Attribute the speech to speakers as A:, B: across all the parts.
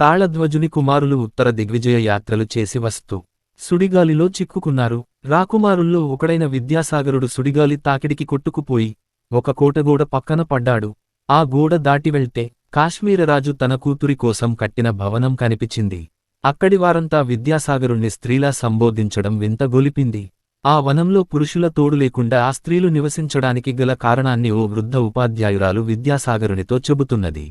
A: తాళధ్వజుని కుమారులు ఉత్తర దిగ్విజయ యాత్రలు చేసి వస్తూ సుడిగాలిలో చిక్కుకున్నారు. రాకుమారుల్లో ఒకడైన విద్యాసాగరుడు సుడిగాలి తాకిడికి కొట్టుకుపోయి ఒక కోటగోడ పక్కన పడ్డాడు. ఆ గోడ దాటి వెళ్తే కాశ్మీరరాజు తన కూతురి కోసం కట్టిన భవనం కనిపించింది. అక్కడి వారంతా విద్యాసాగరుణ్ణి స్త్రీలా సంబోధించడం వింత గొలిపింది. ఆ వనంలో పురుషుల తోడు లేకుండా ఆ స్త్రీలు నివసించడానికి గల కారణాన్ని ఓ వృద్ధ ఉపాధ్యాయురాలు విద్యాసాగరునితో చెబుతున్నది.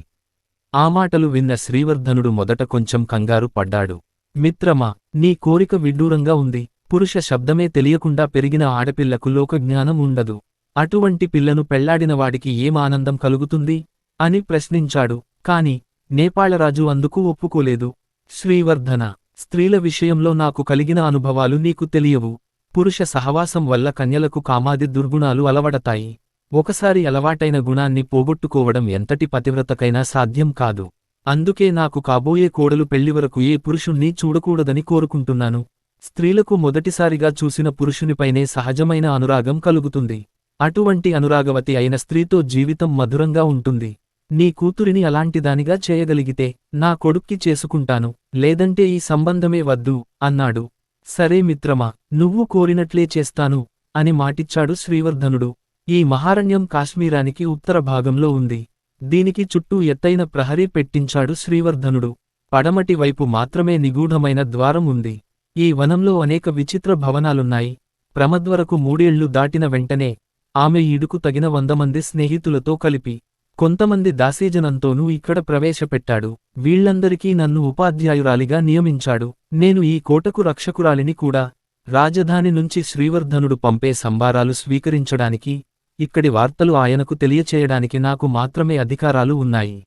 A: ఆ మాటలు విన్న శ్రీవర్ధనుడు మొదట కొంచెం కంగారు పడ్డాడు. మిత్రమా నీ కోరిక విడ్డూరంగా ఉంది. పురుష శబ్దమే తెలియకుండా పెరిగిన ఆడపిల్లకు లోకజ్ఞానం ఉండదు. అటువంటి పిల్లను పెళ్ళాడినవాడికి ఏం ఆనందం కలుగుతుంది? అని ప్రశ్నించాడు. కాని నేపాళరాజు అందుకు ఒప్పుకోలేదు. శ్రీవర్ధన స్త్రీల విషయంలో నాకు కలిగిన అనుభవాలు నీకు తెలియవు. పురుష సహవాసం వల్ల కన్యలకు కామాది దుర్గుణాలు అలవడతాయి. ఒకసారి అలవాటైన గుణాన్ని పోగొట్టుకోవడం ఎంతటి పతివ్రతకైనా సాధ్యం కాదు. అందుకే నాకు కాబోయే కోడలు పెళ్ళి వరకు ఏ పురుషుణ్ణి చూడకూడదని కోరుకుంటున్నాను. స్త్రీలకు మొదటిసారిగా చూసిన పురుషునిపైనే సహజమైన అనురాగం కలుగుతుంది. అటువంటి అనురాగవతి అయిన స్త్రీతో జీవితం మధురంగా ఉంటుంది. నీ కూతురిని అలాంటిదానిగా చేయగలిగితే నా కొడుక్కి చేసుకుంటాను. లేదంటే ఈ సంబంధమే వద్దు అన్నాడు. సరే మిత్రమా నువ్వు కోరినట్లే చేస్తాను అని మాటిచ్చాడు శ్రీవర్ధనుడు. ఈ మహారణ్యం కాశ్మీరానికి ఉత్తర భాగంలో ఉంది. దీనికి చుట్టూ ఎత్తైన ప్రహరీ పెట్టించాడు శ్రీవర్ధనుడు. పడమటి వైపు మాత్రమే నిగూఢమైన ద్వారం ఉంది. ఈ వనంలో అనేక విచిత్ర భవనాలున్నాయి. ప్రమద్వరకు మూడేళ్ళు దాటిన వెంటనే ఆమె ఈడుకు తగిన వంద మంది స్నేహితులతో కలిపి కొంతమంది దాసీజనంతోనూ ఇక్కడ ప్రవేశపెట్టాడు. వీళ్ళందరికీ నన్ను ఉపాధ్యాయురాలిగా నియమించాడు. నేను ఈ కోటకు రక్షకురాలిని కూడా. రాజధాని నుంచి శ్రీవర్ధనుడు పంపే సంభారాలు స్వీకరించడానికి ఇక్కడి వార్తలు ఆయనకు తెలియచేయడానికి నాకు మాత్రమే అధికారాలు ఉన్నాయి.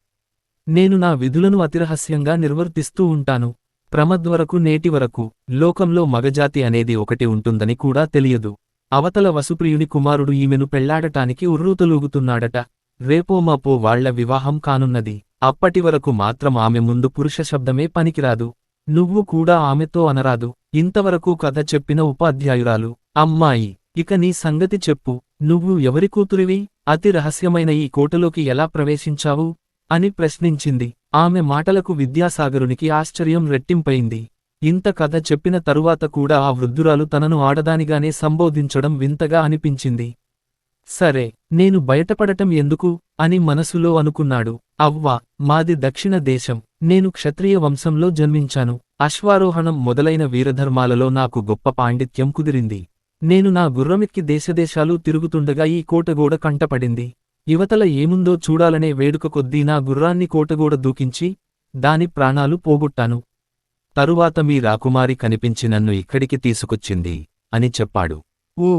A: నేను నా విధులను అతిరహస్యంగా నిర్వర్తిస్తూ ఉంటాను. ప్రమద్వరకు నేటి వరకు లోకంలో మగజాతి అనేది ఒకటి ఉంటుందని కూడా తెలియదు. అవతల వసుప్రియుని కుమారుడు ఈమెను పెళ్ళాడటానికి ఉర్రూతలూగుతున్నాడట. రేపో మాపో వాళ్ళ వివాహం కానున్నది. అప్పటి వరకు మాత్రం ఆమె ముందు పురుష శబ్దమే పనికిరాదు. నువ్వు కూడా ఆమెతో అనరాదు. ఇంతవరకు కథ చెప్పిన ఉపాధ్యాయురాలు. అమ్మాయి. ఇక నీ సంగతి చెప్పు. నువ్వు ఎవరి కూతురివి? అతి రహస్యమైన ఈ కోటలోకి ఎలా ప్రవేశించావు? అని ప్రశ్నించింది. ఆమె మాటలకు విద్యాసాగరునికి ఆశ్చర్యం రెట్టింపయింది ఇంత కథ చెప్పిన తరువాత కూడా ఆ వృద్ధురాలు తనను ఆడదానిగానే సంబోధించడం వింతగా అనిపించింది. సరే నేను బయటపడటం ఎందుకు? అని మనసులో అనుకున్నాడు. అవ్వా మాది దక్షిణ దేశం. నేను క్షత్రియ వంశంలో జన్మించాను. అశ్వారోహణం మొదలైన వీరధర్మాలలో నాకు గొప్ప పాండిత్యం కుదిరింది. నేను నా గుర్రమెక్కి దేశదేశాలు తిరుగుతుండగా ఈ కోటగోడ కంటపడింది. యువతల ఏముందో చూడాలనే వేడుక కొద్దీ నా గుర్రాన్ని కోటగోడ దూకించి దాని ప్రాణాలు పోగొట్టాను. తరువాత మీ రాకుమారి కనిపించి నన్ను ఇక్కడికి తీసుకొచ్చింది అని చెప్పాడు. ఊ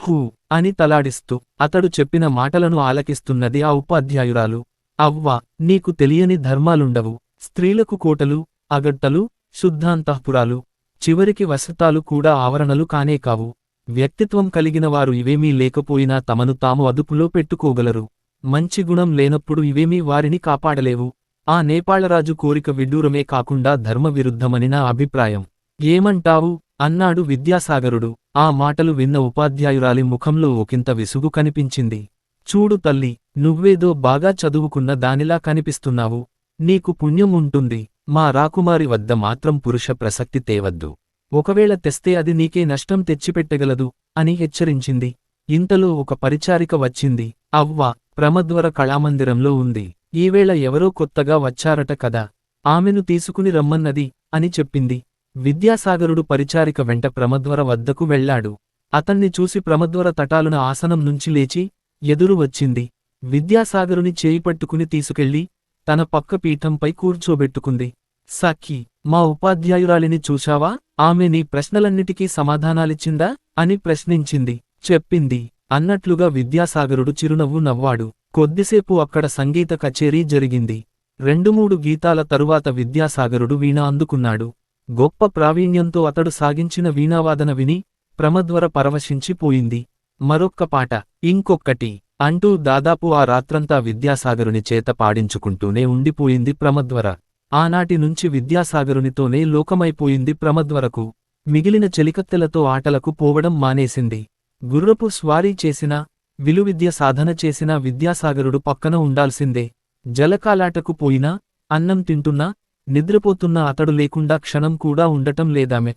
A: హూ అని తలాడిస్తూ అతడు చెప్పిన మాటలను ఆలకిస్తున్నది ఆ ఉపాధ్యాయురాలు. అవ్వా నీకు తెలియని ధర్మాలుండవు. స్త్రీలకు కోటలు అగట్టలు శుద్ధాంతఃపురాలు చివరికి వసతాలు కూడా ఆవరణలు కానే కావు. వ్యక్తిత్వం కలిగిన వారు ఇవేమీ లేకపోయినా తమను తాము అదుపులో పెట్టుకోగలరు. మంచి గుణం లేనప్పుడు ఇవేమీ వారిని కాపాడలేవు. ఆ నేపాళరాజు కోరిక విడ్డూరమే కాకుండా ధర్మవిరుద్ధమని నా అభిప్రాయం. ఏమంటావు? అన్నాడు విద్యాసాగరుడు. ఆ మాటలు విన్న ఉపాధ్యాయురాలి ముఖంలో ఒకంత విసుగు కనిపించింది. చూడు తల్లి నువ్వేదో బాగా చదువుకున్న దానిలా కనిపిస్తున్నావు. నీకు పుణ్యం ఉంటుంది మా రాకుమారి వద్ద మాత్రం పురుష ప్రసక్తి తేవద్దు. ఒకవేళ తెస్తే అది నీకే నష్టం తెచ్చిపెట్టగలదు అని హెచ్చరించింది. ఇంతలో ఒక పరిచారిక వచ్చింది. అవ్వా ప్రమద్వర కళామందిరంలో ఉంది. ఈవేళ ఎవరో కొత్తగా వచ్చారట కదా. ఆమెను తీసుకుని రమ్మన్నది అని చెప్పింది. విద్యాసాగరుడు పరిచారిక వెంట ప్రమద్వర వద్దకు వెళ్ళాడు అతన్ని చూసి ప్రమద్వర తటాలున ఆసనం నుంచి లేచి ఎదురు వచ్చింది. విద్యాసాగరుని చేయిపట్టుకుని తీసుకెళ్ళి తన పక్క పీఠంపై కూర్చోబెట్టుకుంది. సఖీ మా ఉపాధ్యాయురాలిని చూశావా? ఆమె నీ ప్రశ్నలన్నిటికీ సమాధానాలిచ్చిందా? అని ప్రశ్నించింది. చెప్పింది. అన్నట్లుగా విద్యాసాగరుడు చిరునవ్వు నవ్వాడు. కొద్దిసేపు అక్కడ సంగీత కచేరీ జరిగింది. రెండు మూడు గీతాల తరువాత విద్యాసాగరుడు వీణ అందుకున్నాడు. గొప్ప ప్రావీణ్యంతో అతడు సాగించిన వీణావాదన విని ప్రమద్వర పరవశించిపోయింది మరొక్క పాట ఇంకొక్కటి అంటూ దాదాపు ఆ రాత్రంతా విద్యాసాగరుని చేత పాడించుకుంటూనే ఉండిపోయింది ప్రమద్వర. ఆనాటి నుంచి విద్యాసాగరునితోనే లోకమైపోయింది ప్రమద్వరకు. మిగిలిన చెలికత్తెలతో ఆటలకు పోవడం మానేసింది. గుర్రపు స్వారీ చేసినా విలువిద్య సాధన చేసినా విద్యాసాగరుడు పక్కన ఉండాల్సిందే. జలకాలాటకు పోయినా అన్నం తింటున్నా నిద్రపోతున్న అతడు లేకుండా క్షణం కూడా ఉండటం లేదామె.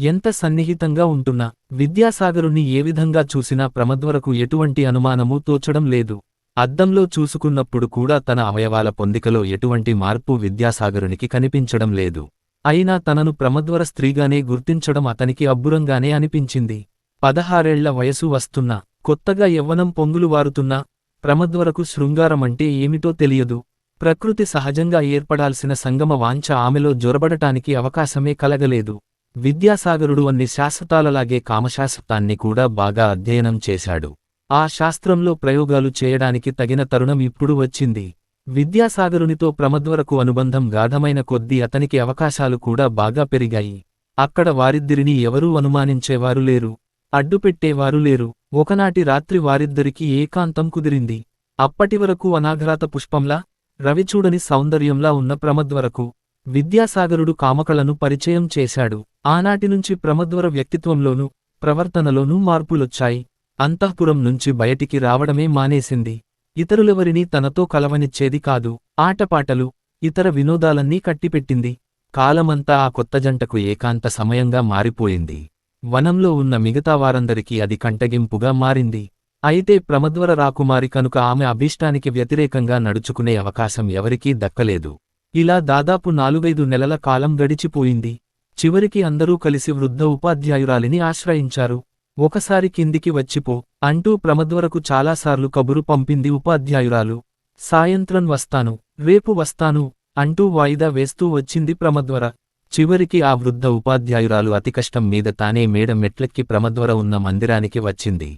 A: ఎంత సన్నిహితంగా ఉంటున్నా. విద్యాసాగరుని ఏ విధంగా చూసినా ప్రమద్వరకు ఎటువంటి అనుమానమూ తోచడం లేదు. అద్దంలో చూసుకున్నప్పుడు కూడా తన అవయవాల పొందికలో ఎటువంటి మార్పు విద్యాసాగరునికి కనిపించడం లేదు. అయినా తనను ప్రమద్వర స్త్రీగానే గుర్తించడం అతనికి అబ్బురంగానే అనిపించింది. పదహారేళ్ళ వయసు వస్తున్నా కొత్తగా యవ్వనం పొంగులు వారుతున్నా ప్రమద్వరకు శృంగారమంటే ఏమిటో తెలియదు. ప్రకృతి సహజంగా ఏర్పడాల్సిన సంగమ వాంఛ ఆమెలో జొరబడటానికి అవకాశమే కలగలేదు. విద్యాసాగరుడు అన్ని శాశ్వతాలలాగే కామశాశ్వతాన్ని కూడా బాగా అధ్యయనం చేశాడు. ఆ శాస్త్రంలో ప్రయోగాలు చేయడానికి తగిన తరుణం ఇప్పుడు వచ్చింది. విద్యాసాగరునితో ప్రమద్వరకు అనుబంధం గాఢమైన కొద్దీ అతనికి అవకాశాలు కూడా బాగా పెరిగాయి. అక్కడ వారిద్దరినీ ఎవరూ అనుమానించేవారు లేరు. అడ్డుపెట్టేవారు లేరు. ఒకనాటి రాత్రి వారిద్దరికీ ఏకాంతం కుదిరింది. అప్పటివరకు అనాఘరాత పుష్పంలా రవిచూడని సౌందర్యంలా ఉన్న ప్రమద్వరకు విద్యాసాగరుడు కామకళను పరిచయం చేశాడు. ఆనాటినుంచి ప్రమద్వర వ్యక్తిత్వంలోనూ ప్రవర్తనలోనూ మార్పులొచ్చాయి. అంతఃపురం నుంచి బయటికి రావడమే మానేసింది. ఇతరులెవరినీ తనతో కలవనిచ్చేది కాదు. ఆటపాటలు ఇతర వినోదాలన్నీ కట్టిపెట్టింది. కాలమంతా ఆ కొత్త జంటకు ఏకాంత సమయంగా మారిపోయింది. వనంలో ఉన్న మిగతా వారందరికీ అది కంటగింపుగా మారింది. అయితే ప్రమద్వర రాకుమారి కనుక ఆమె అభీష్టానికి వ్యతిరేకంగా నడుచుకునే అవకాశం ఎవరికీ దక్కలేదు. ఇలా దాదాపు నాలుగైదు నెలల కాలం గడిచిపోయింది. చివరికి అందరూ కలిసి వృద్ధ ఉపాధ్యాయురాలిని ఆశ్రయించారు. ఒకసారి కిందికి వచ్చిపో అంటూ ప్రమద్వరకు చాలాసార్లు కబురు పంపింది ఉపాధ్యాయురాలు. సాయంత్రం వస్తాను రేపు వస్తాను అంటూ వాయిదా వేస్తూ వచ్చింది ప్రమద్వర. చివరికి ఆ వృద్ధ ఉపాధ్యాయురాలు అతికష్టం మీద తానే మేడ మెట్లెక్కి ప్రమద్వర ఉన్న మందిరానికి వచ్చింది.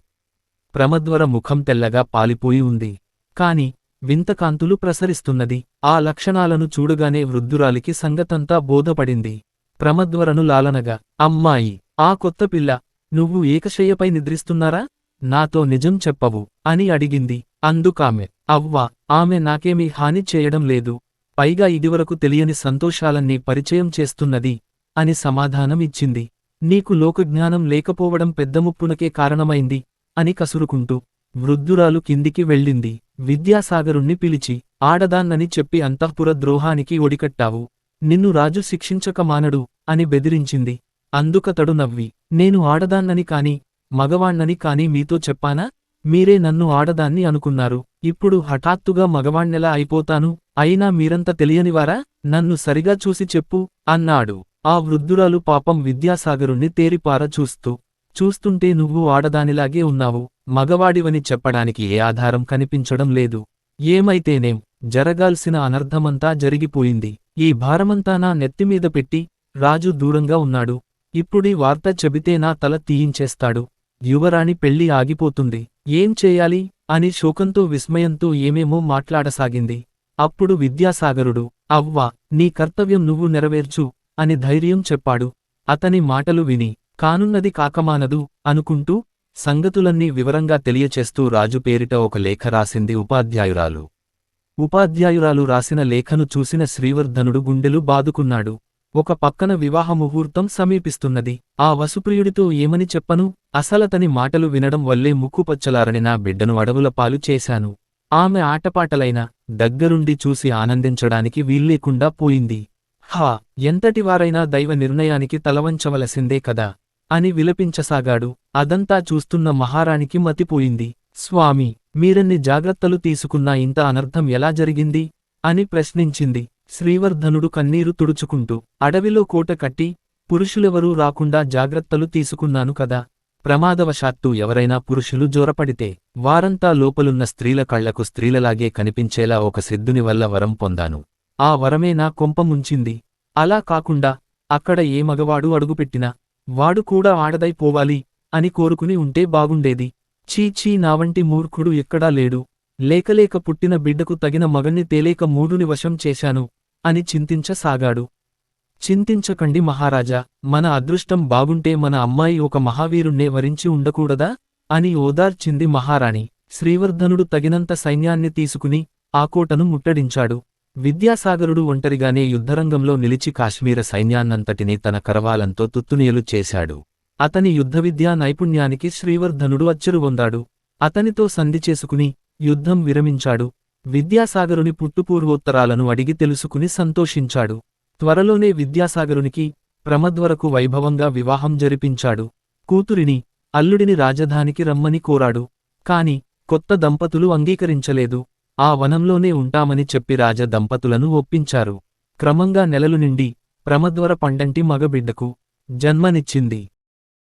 A: ప్రమద్వర ముఖం తెల్లగా పాలిపోయి ఉంది. కాని వింతకాంతులు ప్రసరిస్తున్నది. ఆ లక్షణాలను చూడగానే వృద్ధురాలికి సంగతంతా బోధపడింది. ప్రమద్వరను లాలనగా అమ్మాయి ఆ కొత్త పిల్ల నువ్వు ఏకశయ్యపై నిద్రిస్తున్నారా? నాతో నిజం చెప్పవు అని అడిగింది. అందుకామె అవ్వా ఆమె నాకేమీ హాని చేయడం లేదు. పైగా ఇదివరకు తెలియని సంతోషాలన్నీ పరిచయం చేస్తున్నది అని సమాధానం ఇచ్చింది. నీకు లోకజ్ఞానం లేకపోవడం పెద్ద ముప్పునకే కారణమైంది అని కసురుకుంటూ వృద్ధురాలు కిందికి వెళ్ళింది. విద్యాసాగరుణ్ణి పిలిచి ఆడదాన్నని చెప్పి అంతఃపుర ద్రోహానికి ఒడికట్టావు. నిన్ను రాజు శిక్షించక మానడు అని బెదిరించింది. అందుకతడు నవ్వి నేను ఆడదాన్నని కాని మగవాణ్ణని కాని మీతో చెప్పానా? మీరే నన్ను ఆడదాన్ని అనుకున్నారు. ఇప్పుడు హఠాత్తుగా మగవాణ్ణెలా అయిపోతాను? అయినా మీరంత తెలియనివారా? నన్ను సరిగా చూసి చెప్పు అన్నాడు. ఆ వృద్ధురాలు పాపం విద్యాసాగరుణ్ణి తేరిపార చూస్తూ చూస్తుంటే నువ్వు ఆడదానిలాగే ఉన్నావు. మగవాడివని చెప్పడానికి ఏ ఆధారం కనిపించడం లేదు. ఏమైతేనేం జరగాల్సిన అనర్థమంతా జరిగిపోయింది. ఈ భారమంతా నా నెత్తిమీద పెట్టి రాజు దూరంగా ఉన్నాడు. ఇప్పుడీ వార్త చెబితే నా తల తీయించేస్తాడు. యువరాణి పెళ్ళి ఆగిపోతుంది. ఏం చేయాలి? అని శోకంతో విస్మయంతో ఏమేమో మాట్లాడసాగింది. అప్పుడు విద్యాసాగరుడు అవ్వా నీ కర్తవ్యం నువ్వు నెరవేర్చు అని ధైర్యం చెప్పాడు. అతని మాటలు విని కానున్నది కాకమానదు అనుకుంటూ సంగతులన్నీ వివరంగా తెలియచేస్తూ రాజు పేరిట ఒక లేఖ రాసింది ఉపాధ్యాయురాలు. ఉపాధ్యాయురాలు రాసిన లేఖను చూసిన శ్రీవర్ధనుడు గుండెలు బాదుకున్నాడు. ఒక పక్కన వివాహ ముహూర్తం సమీపిస్తున్నది. ఆ వసుప్రియుడితో ఏమని చెప్పను? అసలతని మాటలు వినడం వల్లే ముక్కుపచ్చలారని నా బిడ్డను అడవుల పాలు చేశాను. ఆమె ఆటపాటలైన దగ్గరుండి చూసి ఆనందించడానికి వీల్లేకుండా పోయింది. హా ఎంతటివారైనా దైవ నిర్ణయానికి తలవంచవలసిందే కదా? అని విలపించసాగాడు. అదంతా చూస్తున్న మహారాణికి మతిపోయింది. స్వామి మీరన్ని జాగ్రత్తలు తీసుకున్నా ఇంత అనర్థం ఎలా జరిగింది? అని ప్రశ్నించింది. శ్రీవర్ధనుడు కన్నీరు తుడుచుకుంటూ అడవిలో కోట కట్టి పురుషులెవరూ రాకుండా జాగ్రత్తలు తీసుకున్నాను కదా. ప్రమాదవశాత్తు ఎవరైనా పురుషులు జోరపడితే వారంతా లోపలున్న స్త్రీల కళ్ళకు స్త్రీలలాగే కనిపించేలా ఒక సిద్ధుని వల్ల వరం పొందాను. ఆ వరమే నా కొంపముంచింది అలా కాకుండా అక్కడ ఏ మగవాడు అడుగుపెట్టినా వాడు కూడా ఆడదైపోవాలి అని కోరుకుని ఉంటే బాగుండేది. చీచీ నావంటి మూర్ఖుడు ఎక్కడా లేడు. లేకలేక పుట్టిన బిడ్డకు తగిన మగన్ని తేలేక మూడుని వశం చేశాను. అని చింతించసాగాడు. చింతించకండి మహారాజా మన అదృష్టం బాగుంటే మన అమ్మాయి ఒక మహావీరుణ్ణే వరించి ఉండకూడదా? అని ఓదార్చింది మహారాణి. శ్రీవర్ధనుడు తగినంత సైన్యాన్ని తీసుకుని ఆ కోటను ముట్టడించాడు. విద్యాసాగరుడు ఒంటరిగానే యుద్ధరంగంలో నిలిచి కాశ్మీర సైన్యాన్నంతటినీ తన కరవాలంతో తుత్తునియలు చేశాడు. అతని యుద్ధవిద్యా నైపుణ్యానికి శ్రీవర్ధనుడు అచ్చరువొందాడు. అతనితో సంధి చేసుకుని యుద్ధం విరమించాడు. విద్యాసాగరుని పుట్టుపూర్వోత్తరాలను అడిగి తెలుసుకుని సంతోషించాడు. త్వరలోనే విద్యాసాగరునికి ప్రమద్వరకు వైభవంగా వివాహం జరిపించాడు. కూతురిని అల్లుడిని రాజధానికి రమ్మని కోరాడు. కాని కొత్త దంపతులు అంగీకరించలేదు. ఆ వనంలోనే ఉంటామని చెప్పి రాజ దంపతులను ఒప్పించారు. క్రమంగా నెలలు నిండి ప్రమద్వర పండంటి మగబిడ్డకు జన్మనిచ్చింది.